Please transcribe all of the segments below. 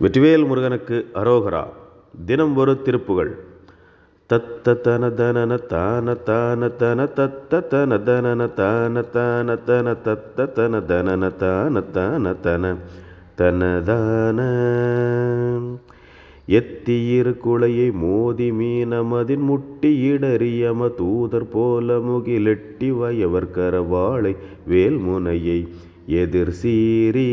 வெற்றிவேல் முருகனுக்கு அரோகரா. தினம் ஒரு திருப்புகள் தத்த தன தன தான தான தன தத்த தன தனன தான தான தன தத்த தன தனன தான தான தன தனதான எத்தியிரு குளையை மோதி மீனமதின் முட்டி இடறியம தூதர் போல முகிலெட்டி வயவர் கரவாளை வேல்முனையை எதிர் சீரீ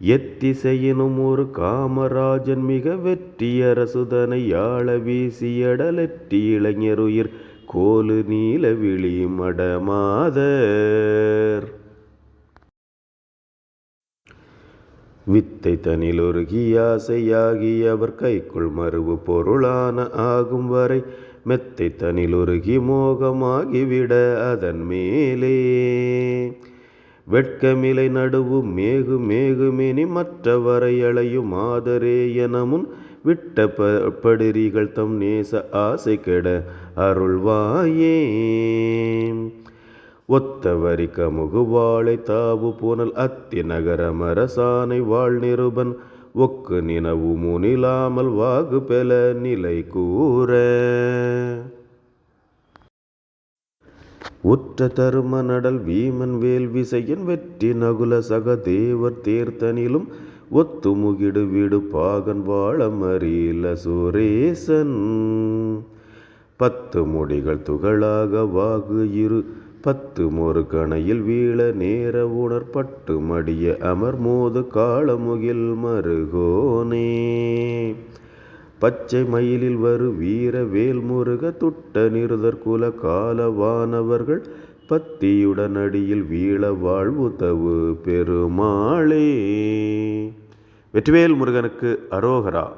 எத்திசையினும் ஒரு காமராஜன் மிக வெற்றியரசுதனை யாழ வீசியடலற்றி இளைஞருயிர் கோலு நீல விழி மடமாதர். வித்தை தனில் ஒரு கியாசையாகி அவர் கைக்குள் மறுவு பொருளான ஆகும் வரை மெத்தை தனில் உருகி மோகமாகிவிட அதன் மேலே. வெட்கமிலை நடுவு மேகு மேகுமெனி மற்றவரை அலையும் ஆதரே எனமுன் விட்ட ப படிரிகள் தம் நேச ஆசை கெட அருள்வாயே. ஒத்தவரி கமுகு வாழை தாவு புனல் அத்தி நகரமரசானை வாழ் நிருபன். ஒக்கு நினவு முனிலாமல் வாகு பெல நிலை கூற. உற்ற தரும நடல் வீமன் வேல் விசையன் வெற்றி நகுல சகதேவர் தேர்த்தனிலும் ஒத்து முகிடு வீடு பாகன் வாழ மறியல சுரேசன். பத்து முடிகள் துகளாக வாகு இரு பத்து மொறு கணையில் வீழ நேர உணர்பட்டு மடிய அமர் மோது காலமுகில் மருகோனே. பச்சை மயிலில் வரு வீர வேல்முருக துட்ட நிறுதற்குல காலவானவர்கள் பத்தியுடன் அடியில் வீழ வாழ்வு தவு பெருமாளே. வெற்றிவேல் முருகனுக்கு அரோகரா.